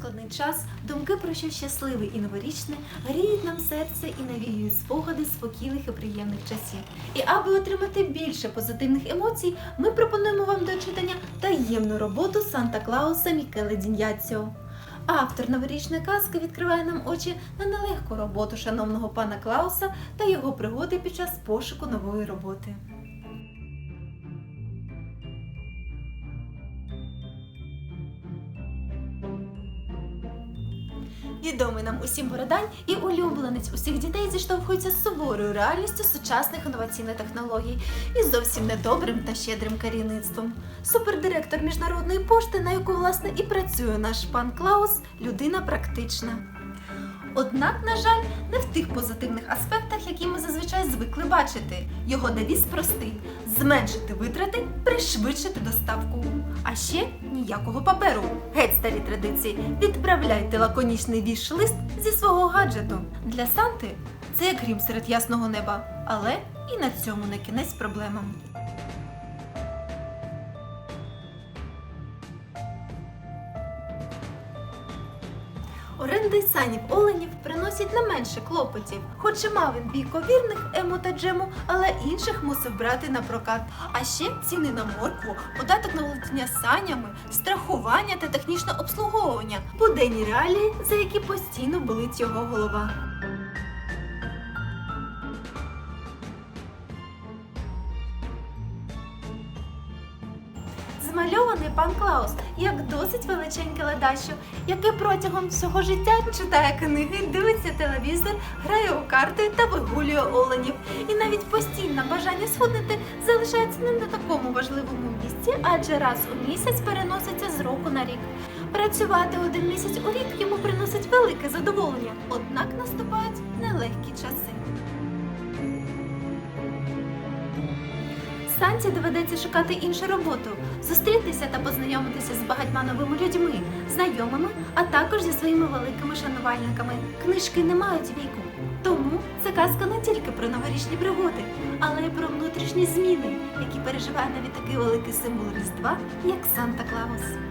складний час думки про щось щасливе і новорічне гріють нам серце і навіюють спогади спокійних і приємних часів. І аби отримати більше позитивних емоцій, ми пропонуємо вам до читання таємну роботу Санта Клауса Мікеле Діньяціо. Автор новорічної казки відкриває нам очі на нелегку роботу шановного пана Клауса та його пригоди під час пошуку нової роботи. Відомий нам усім Бородань і улюбленець усіх дітей зіштовхується з суворою реальністю сучасних інноваційних технологій і зовсім недобрим та щедрим керівництвом. Супердиректор міжнародної пошти, на яку власне і працює наш пан Клаус, людина практична. Однак, на жаль, не в тих позитивних аспектах, які ми зазвичай звикли бачити. Його девіз простий: зменшити витрати, пришвидшити доставку. А ще ніякого паперу. Геть старі традиції. Відправляйте лаконічний віш-лист зі свого гаджету. Для Санти це як грім серед ясного неба, але і на цьому не кінець проблемам. Оренди санів оленів приносять не менше клопотів. Хоч і мав він бійко вірних ему та джему, але інших мусив брати на прокат. А ще ціни на моркву, податок на володіння санями, страхування та технічне обслуговування, буденні реалії, за які постійно болить його голова. Змальований пан Клаус як досить величеньке ледащо, яке протягом всього життя читає книги, дивиться телевізор, грає у карти та вигулює оленів. І навіть постійне бажання схуднути залишається не на такому важливому місці, адже раз у місяць переноситься з року на рік. Працювати один місяць у рік йому приносить велике задоволення, однак наступають нелегкі часи. Санці доведеться шукати іншу роботу, зустрітися та познайомитися з багатьма новими людьми, знайомими, а також зі своїми великими шанувальниками. Книжки не мають віку. Тому це казка не тільки про новорічні пригоди, але й про внутрішні зміни, які переживає навіть такий великий символ Різдва, як Санта Клаус.